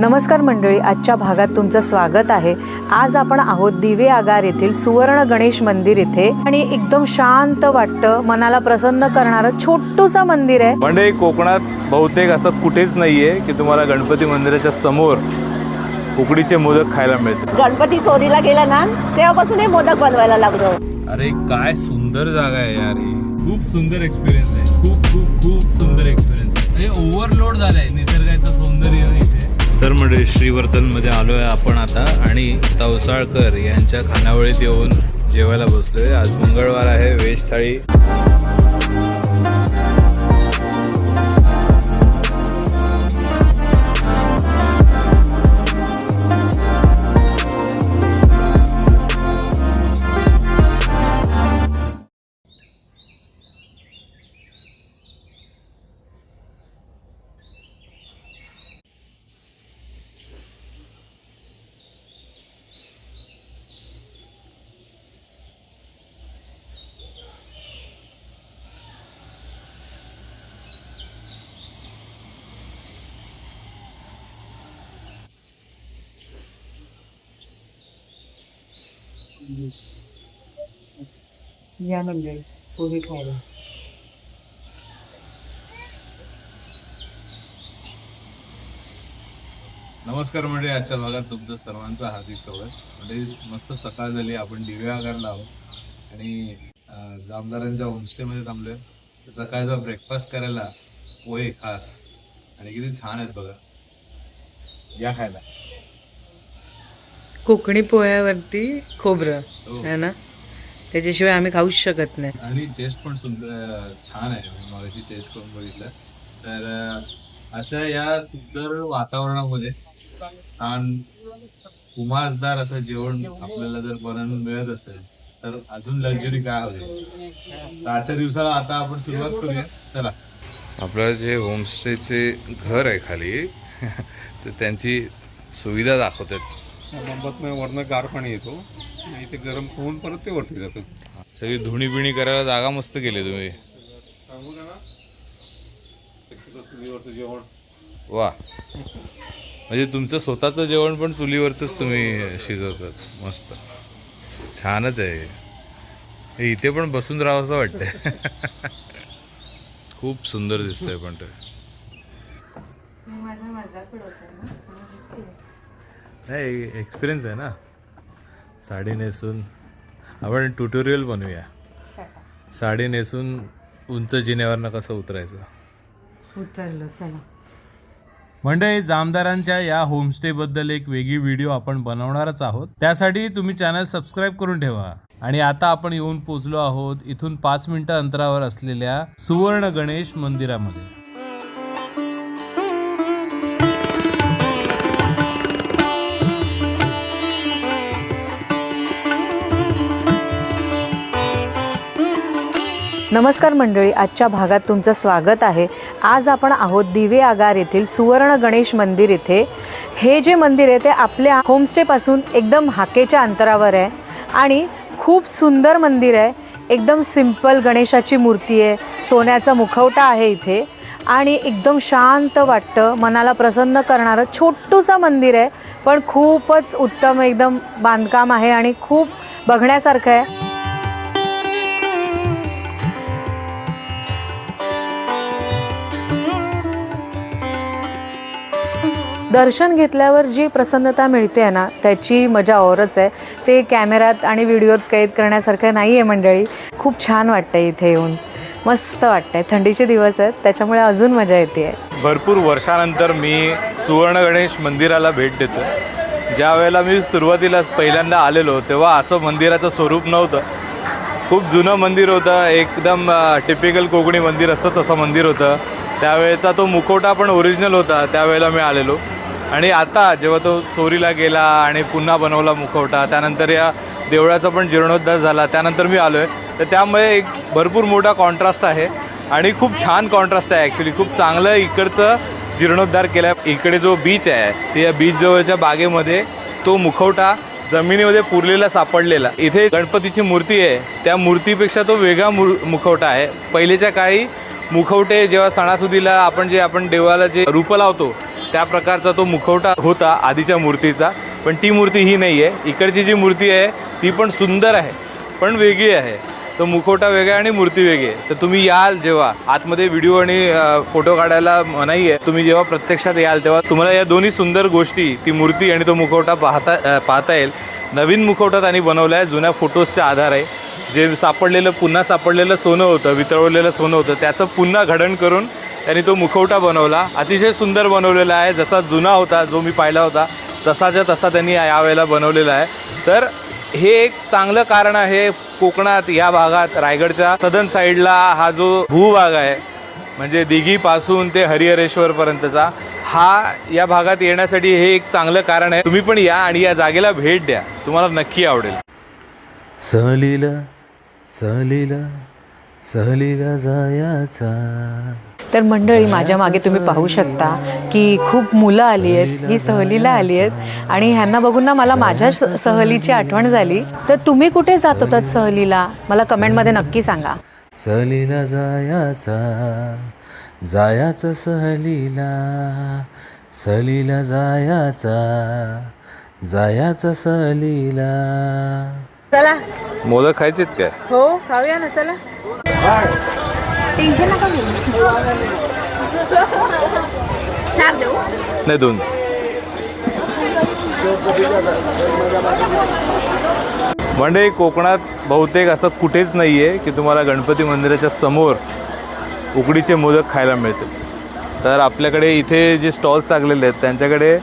नमस्कार मंडळी आजच्या भागात तुमचं स्वागत आहे. आज आपण आहोत दिवे आगार येथील सुवर्ण गणेश मंदिर इथे. आणि एकदम शांत वाटतं मनाला प्रसन्न करणारं छोटूसा मंदिर आहे. म्हणजे कोकणात बहुतेक असं कुठेच नाहीये की तुम्हाला गणपती मंदिराच्या समोर उकडीचे मोदक खायला मिळतात गणपती चोरीला गेला ना तेव्हापासून हे मोदक बनवायला लागलो. अरे काय सुंदर जागा आहे यार ही. खूप सुंदर एक्सपिरियन्स आहे. खूप खूप खूप सुंदर एक्सपिरियन्स आहे. ओव्हरलोड झालंय निसर्गाचं सौंदर्य. तर म्हणजे श्रीवर्धनमध्ये आलो आहे आपण आता आणि तवसाळकर यांच्या खानावळीत येऊन जेवायला बसलोय. आज मंगळवार आहे व्हेज थाळी या म्हणजे पोहे खायला. नमस्कार म्हणजे आजच्या भागात तुमचं सर्वांचं हार्दिक स्वागत. म्हणजे मस्त सकाळ झाली आपण दिवे आगारला आहोत. आणि जामदारांच्या होमस्टेमध्ये थांबलोय. तर सकाळचा ब्रेकफास्ट करायला पोहे खास. आणि किती छान आहेत बघा. या खायला. कोकणी पोह्यावरती खोबरं हो. है ना? त्याच्याशिवाय आम्ही खाऊच शकत नाही. आणि टेस्ट पण सुंदर छान आहे. मी मगाशी टेस्ट करून बघितलं. तर अं, अशा या सुंदर वातावरणामध्ये छान उमासदार असं जेवण आपल्याला जर बनवून मिळत असेल तर अजून लक्झरी काय हवी? तर आजच्या दिवसाला आता आपण सुरुवात करूया. चला. आपलं जे होमस्टेचे घर आहे खाली तर त्यांची सुविधा दाखवतात. नंबत वरनं गार पाणी येतो. आणि ते गरम होऊन परत ते वरती जातं. सगळी धुणी बिणी करायला जागा मस्त केली तुम्ही. सांगू का ना? चुलीवरचं जेवण. वा. म्हणजे तुमचं स्वतःचं जेवण पण चुलीवरच तुम्ही शिजवतात. मस्त. छानच आहे. हे इथे पण बसून राहावं असं वाटतंय. खूप सुंदर दिसतंय पण ते. नाही एक्सपिरियन्स आहे ना. साडी नेसून आपण ट्युटोरियल बनवूया. साडी नेसून उंच जिन्यावरनं कसं उतरायचं? उतरलो चला. म्हणजे जामदारांच्या या होमस्टेबद्दल एक वेगळी व्हिडिओ आपण बनवणारच आहोत. त्यासाठी तुम्ही चॅनल सबस्क्राईब करून ठेवा. आणि आता आपण येऊन पोचलो आहोत इथून पाच मिनिटं अंतरावर असलेल्या सुवर्ण गणेश मंदिरामध्ये. नमस्कार मंडळी आजच्या भागात तुमचं स्वागत आहे. आज आपण आहोत दिवे आगार येथील सुवर्ण गणेश मंदिर इथे. हे जे मंदिर आहे ते आपल्या होमस्टेपासून एकदम हाकेच्या अंतरावर आहे आणि खूप सुंदर मंदिर आहे. एकदम सिंपल गणेशाची मूर्ती आहे सोन्याचा मुखवटा आहे इथे आणि एकदम शांत वाटतं मनाला प्रसन्न करणारं छोटूसं मंदिर आहे. पण खूपच उत्तम एकदम बांधकाम आहे आणि खूप बघण्यासारखं आहे. दर्शन घेतल्यावर जी प्रसन्नता मिळते आहे ना त्याची मजा औरच आहे. ते कॅमेऱ्यात आणि व्हिडिओत कैद करण्यासारखं नाही आहे मंडळी. खूप छान वाटतं इथे येऊन. मस्त वाटतंय. थंडीचे दिवस आहेत त्याच्यामुळे अजून मजा येते भरपूर वर्षानंतर मी सुवर्ण गणेश मंदिराला भेट देतो. ज्या वेळेला मी सुरुवातीला पहिल्यांदा आलेलो तेव्हा असं मंदिराचं स्वरूप नव्हतं. खूप जुनं मंदिर होतं एकदम टिपिकल कोकणी मंदिर असतं तसं मंदिर होतं. त्यावेळेचा तो मुखवटा पण ओरिजिनल होता त्यावेळेला मी आलेलो. आणि आता जेव्हा तो चोरीला गेला आणि पुन्हा बनवला मुखवटा त्यानंतर या देवळाचा पण जीर्णोद्धार झाला त्यानंतर मी आलो आहे तर त्यामुळे एक भरपूर मोठा कॉन्ट्रास्ट आहे आणि खूप छान कॉन्ट्रास्ट आहे ॲक्च्युली खूप चांगलं इकडचं जीर्णोद्धार केला इकडे जो बीच आहे ते या बीच जवळच्या बागेमध्ये तो मुखवटा जमिनीमध्ये पुरलेला सापडलेला. इथे गणपतीची मूर्ती आहे. त्या मूर्तीपेक्षा तो वेगळा मु मुखवटा आहे. पहिलेच्या काळी मुखवटे जेव्हा सणासुदीला आपण जे आपण देवाला जे रूपं लावतो त्या प्रकारचा तो मुखवटा होता आधीच्या मूर्तीचा पण ती मूर्ती ही नाही आहे इकडची जी मूर्ती आहे ती पण सुंदर आहे पण वेगळी आहे. तो मुखवटा वेगळा आणि मूर्ती वेगळी आहे. तर तुम्ही याल जेव्हा आतमध्ये व्हिडिओ आणि फोटो काढायला मनाई आहे तुम्ही जेव्हा प्रत्यक्षात याल तेव्हा तुम्हाला या दोन्ही सुंदर गोष्टी ती मूर्ती आणि तो मुखवटा पाहता पाहता येईल. नवीन मुखवटा त्यांनी बनवला आहे जुन्या फोटोजचा आधार. आहे जे सापडलेलं पुन्हा सापडलेलं सोनं होतं वितळवलेलं सोनं होतं त्याचं पुन्हा घडण करून त्यांनी तो मुखवटा बनवला. अतिशय सुंदर बनवलेला आहे. जसा जुना होता जो मी पाहिला होता तसाच्या तसा त्यांनी यावेळेला बनवलेला आहे. तर हे एक चांगलं कारण आहे कोकणात या भागात रायगडच्या सदन साईडला हा जो भूभाग आहे म्हणजे दिघीपासून ते हरिहरेश्वरपर्यंतचा हा या भागात येण्यासाठी हे एक चांगलं कारण आहे. तुम्ही पण या आणि या जागेला भेट द्या. तुम्हाला नक्की आवडेल. सहलीला सहलीला सहलीला जायाचा. तर मंडळी माझ्या मागे तुम्ही पाहू शकता की खूप मुलं आली आहेत ही सहलीला आली आहेत आणि ह्यांना बघून ना मला माझ्या स- सहलीची आठवण झाली. तर तुम्ही कुठे जात होतात सहलीला? मला कमेंटमध्ये नक्की सांगा. सहलीला जायाचा जायाचं सहलीला. सहलीला जायाचा जायाचं सहलीला. चला. मोदक खायचेत काय? हो खाऊया ना चला. चार देऊ नाही दोन. म्हणजे कोकणात बहुतेक असं कुठेच नाही आहे की तुम्हाला गणपती मंदिराच्या समोर उकडीचे मोदक खायला मिळतील. तर आपल्याकडे इथे जे स्टॉल्स लागलेले आहेत त्यांच्याकडे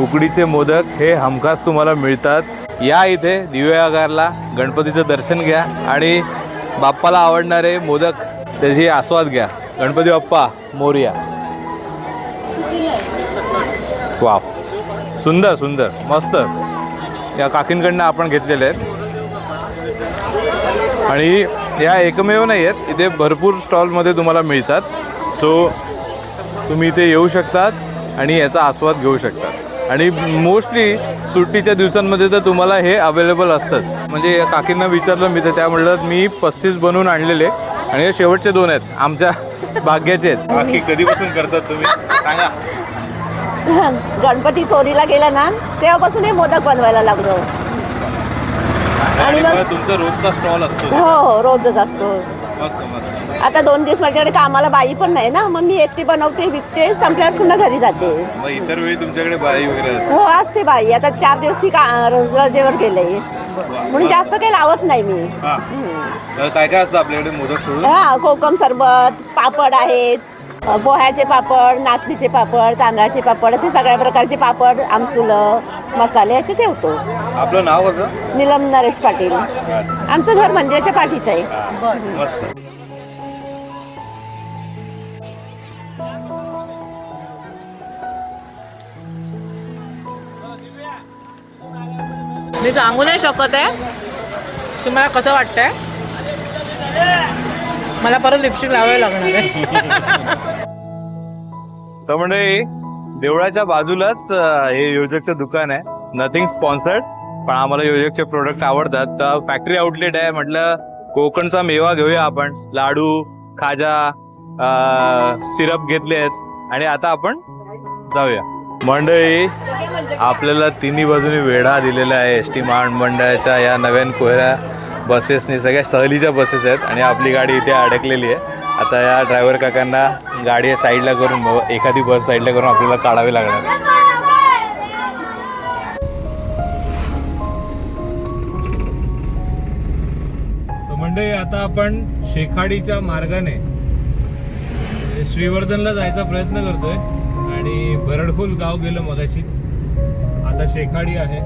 उकडीचे मोदक हे हमखास तुम्हाला मिळतात. या इथे दिव्यागारला गणपतीचं दर्शन घ्या आणि बाप्पाला आवडणारे मोदक त्याची आस्वाद घ्या. गणपती बाप्पा मोर्या. वा सुंदर सुंदर. मस्त. या काकींकडनं आपण घेतलेले आहेत. आणि या एकमेव नाही आहेत इथे भरपूर स्टॉलमध्ये तुम्हाला मिळतात. सो तुम्ही इथे येऊ शकतात आणि याचा आस्वाद घेऊ शकतात. आणि मोस्टली सुट्टीच्या दिवसांमध्ये तर तुम्हाला हे अवेलेबल असतंच. म्हणजे या काकींना विचारलं मी तर त्या म्हणलं मी पस्तीस बनवून आणलेले. आणि हे शेवटचे दोन आहेत. आमच्या भाग्याचे आहेत. बाकी कधीपासून करतात तुम्ही? सांगा. गणपती चोरीला गेला ना तेव्हापासून हे मोदक बनवायला लागलो. आणि मग- मग तुमचा रोजचा स्टॉल असतो. हो हो रोजच असतो. आता दोन दिवस माझ्याकडे कामाला बाई पण नाही ना मग मी एकटी बनवते विकते संपल्यावर पुन्हा घरी जाते. मग इतर वेळी तुमच्याकडे बाई वगैरे असते? हो असते बाई. आता चार दिवस ती का रजेवर गेले. म्हणून जास्त काही लावत नाही मी. हा. तर काय काय असतं आपल्याकडे मोदक सोडून? हा कोकम सरबत पापड आहेत. पोह्याचे पापड नाचणीचे पापड तांदळाचे पापड असे सगळ्या प्रकारचे पापड आमचुलं मसाले असे ठेवतो. आपलं नाव कसं निलम नरेश पाटील. आमचं घर मंदिराच्या पाठीचं आहे. मस्त. मी सांगू नाही शकत आहे. तुम्हाला कसं वाटतंय? मला परत लिपस्टिक लावायला लागणार आहे. तर म्हणजे देवळाच्या बाजूलाच हे योजकचं दुकान आहे. नथिंग स्पॉन्सर्ड पण आम्हाला योजकचे प्रोडक्ट आवडतात. तर फॅक्टरी आउटलेट आहे म्हटलं कोकणचा मेवा घेऊया आपण. लाडू खाजा सिरप घेतले आहेत. आणि आता आपण जाऊया. मंडळी आपल्याला तिन्ही बाजूनी वेढा दिलेला आहे. एस टी महामंडळाच्या या नव्यान कोयऱ्या बसेसनी सगळ्या सहलीच्या बसेस आहेत. आणि आपली गाडी इथे अडकलेली आहे. आता या ड्रायव्हर काकांना गाडी साईडला करून एखादी बस साईडला करून आपल्याला काढावी लागणार. तर मंडळी आता आपण शेखाडीच्या मार्गाने म्हणजे श्रीवर्धनला जायचा प्रयत्न करतोय आणि बरडखोल गाव गेलं मगाशीच. आता शेखाडी आहे.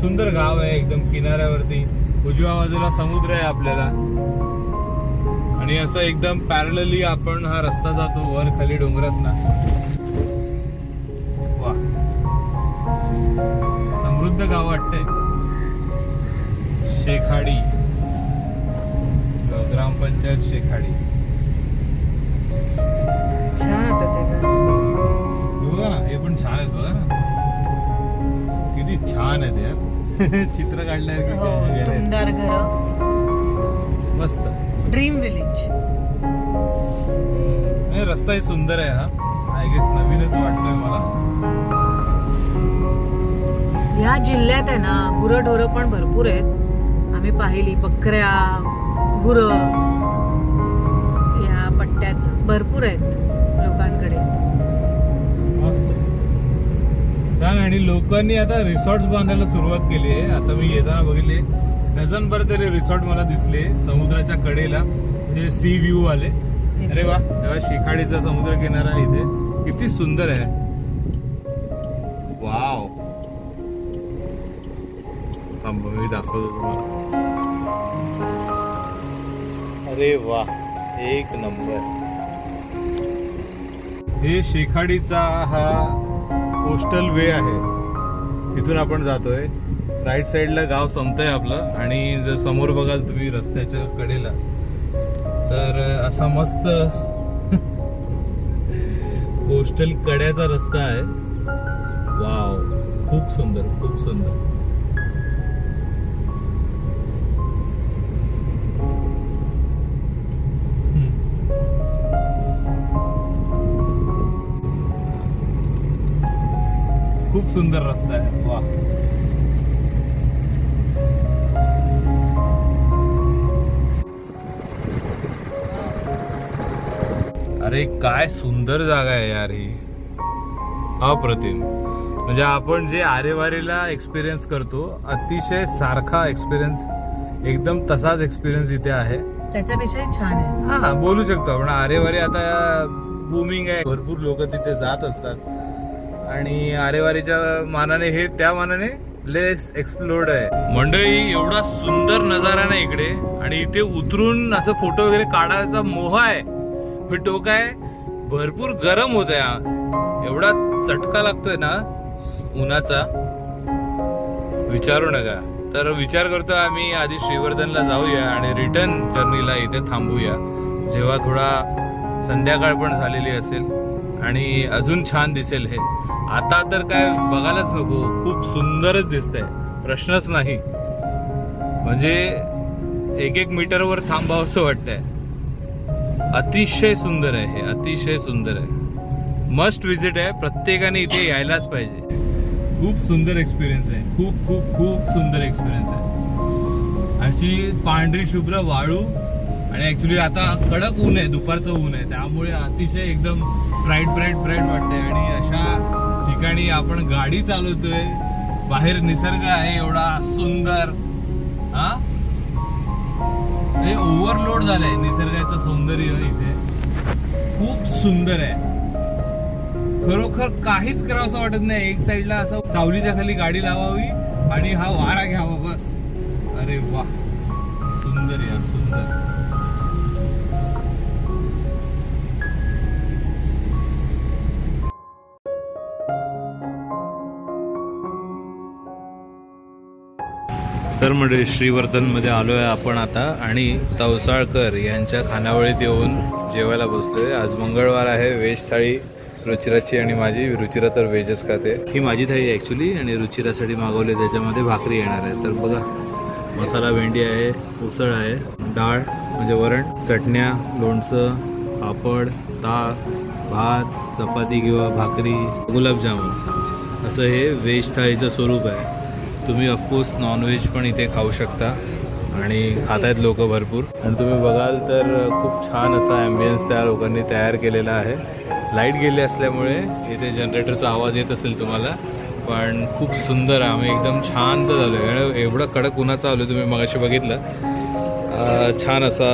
सुंदर गाव आहे एकदम किनाऱ्यावरती. उजव्या बाजूला समुद्र आहे आपल्याला. आणि असं एकदम पॅरलली आपण हा रस्ता जातो वर खाली डोंगरात ना वा. समृद्ध गाव वाटतंय. शेखाडी. ग्रामपंचायत शेखाडी. छान बघा ना हे पण छान आहेत बघा ना. किती छान आहेत यार. चित्र काढल्यासारखी हो, मस्त. ड्रीम विलेज रस्ता ही सुंदर आहे हा. आय गेस नवीनच वाटतोय मला. या जिल्ह्यात आहे ना गुरंढोरं पण भरपूर आहेत. आम्ही पाहिली बकऱ्या गुरं. या पट्ट्यात भरपूर आहेत लोकांकडे. छान आणि लोकांनी आता रिसॉर्ट्स बांधायला सुरुवात केली आहे. आता मी येताना बघितले डझनभर तरी रिसॉर्ट मला दिसले समुद्राच्या कडेला. म्हणजे सी व्ह्यू आले अरे वा शिखाडीचा समुद्र किनारा इथे. किती सुंदर आहे. वाव. थांब मी दाखवतो तुम्हाला. अरे वा एक नंबर. हे शेखाडीचा हा कोस्टल वे आहे. तिथून आपण जातोय. राईट साईडला गाव संपतंय आपलं आणि जर समोर बघाल तुम्ही रस्त्याच्या कडेला तर असा मस्त कोस्टल कड्याचा रस्ता आहे. वाव खूप सुंदर खूप सुंदर. खूप सुंदर रस्ता आहे. वा अरे काय सुंदर जागा आहे यार ही. अप्रतिम. म्हणजे आपण जे आरेवारीला एक्सपिरियन्स करतो अतिशय सारखा एक्सपिरियन्स एकदम तसाच एक्सपिरियन्स इथे आहे. त्याच्यापेक्षाही छान आहे. हा बोलू शकतो आपण. आरेवारी आता बुमिंग आहे. भरपूर लोक तिथे जात असतात. आणि आरेवारीच्या मानाने हे त्या मानाने लेस एक्सप्लोर्ड आहे. मंडळी एवढा सुंदर नजारा ना इकडे. आणि इथे उतरून असं फोटो वगैरे काढायचा मोह आहे. पण तो काय? भरपूर गरम होत आहे एवढा चटका लागतोय ना उन्हाचा. विचारू नका. तर विचार करतो आम्ही आधी श्रीवर्धनला जाऊया आणि रिटर्न जर्नीला इथे थांबूया. जेव्हा थोडा संध्याकाळ पण झालेली असेल आणि अजून छान दिसेल हे. आता तर काय बघायलाच नको खूप सुंदरच दिसतंय. प्रश्नच नाही. म्हणजे एक एक मीटरवर थांबावंसं वाटतंय. अतिशय सुंदर आहे हे अतिशय सुंदर आहे. मस्ट विजिट आहे प्रत्येकाने इथे यायलाच पाहिजे. खूप सुंदर एक्सपिरियन्स आहे खूप खूप खूप सुंदर एक्सपिरियन्स आहे. अशी पांढरी शुभ्र वाळू आणि ऍक्च्युली आता कडक ऊन आहे दुपारचं ऊन आहे त्यामुळे अतिशय एकदम ब्राईट ब्राईट ब्राईट वाटते आणि अशा ठिकाणी आपण गाडी चालवतोय बाहेर निसर्ग आहे एवढा सुंदर हा? म्हणजे ओव्हरलोड झालंय निसर्गाचं सौंदर्य इथे. खूप सुंदर आहे. खरोखर काहीच करावं असं वाटत नाही. एक साईडला असं सावलीच्या खाली गाडी लावावी आणि हा वारा घ्यावा बस. अरे वा. सुंदर यार सुंदर. तर म्हणजे श्रीवर्धनमध्ये आलो आहे आपण आता आणि तवसाळकर यांच्या खानावळीत येऊन जेवायला बसलोय. आज मंगळवार आहे व्हेज थाळी रुचिराची आणि माझी. रुचिरा तर व्हेजच खाते. ही माझी थाळी ॲक्च्युली आणि रुचिरासाठी मागवली त्याच्यामध्ये भाकरी येणार आहे. तर बघा मसाला भेंडी आहे उसळ आहे डाळ म्हणजे वरण चटण्या लोणचं पापड ताक भात चपाती किंवा भाकरी गुलाबजामुन. असं हे व्हेज थाळीचं स्वरूप आहे. तुम्ही ऑफकोर्स नॉनव्हेज पण इथे खाऊ शकता आणि खातायत लोक भरपूर. आणि तुम्ही बघाल तर खूप छान असा ॲम्बियन्स त्या लोकांनी तयार केलेला आहे. लाइट गेली असल्यामुळे इथे जनरेटरचा आवाज येत असेल तुम्हाला पण खूप सुंदर आहे. आम्ही एकदम शांत झालो आहे एवढं कडक उन्हाचा आलो तुम्ही मगाशी बघितलं. छान असा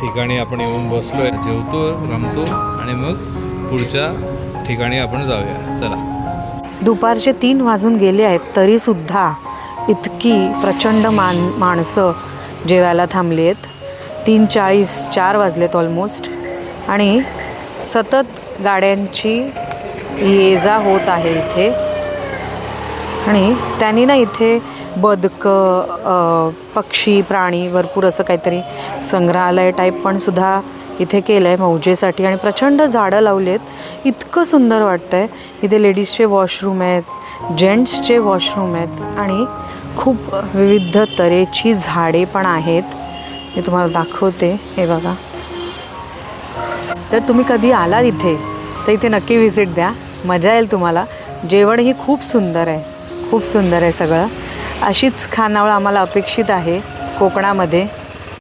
ठिकाणी आपण येऊन बसलो आहे जेवतो रमतो आणि मग पुढच्या ठिकाणी आपण जाऊया. चला. दुपारचे तीन वाजून गेले आहेत तरीसुद्धा इतकी प्रचंड मान माणसं जेवायला थांबली आहेत. तीन चाळीस चार वाजलेत ऑलमोस्ट आणि सतत गाड्यांची ये जा होत आहे इथे. आणि त्यांनी ना इथे बदकं पक्षी प्राणी भरपूर असं काहीतरी संग्रहालय टाईप पण सुद्धा इथे केलं आहे मौजेसाठी आणि प्रचंड झाडं लावली आहेत इतकं सुंदर वाटतं आहे इथे लेडीजचे वॉशरूम आहेत जेंट्सचे वॉशरूम आहेत आणि खूप विविध तऱ्हेची झाडे पण आहेत. मी तुम्हाला दाखवते. हे बघा. तर तुम्ही कधी आलात इथे तर इथे नक्की व्हिजिट द्या. मजा येईल तुम्हाला. जेवणही खूप सुंदर आहे. खूप सुंदर आहे सगळं. अशीच खानावळ आम्हाला अपेक्षित आहे कोकणामध्ये.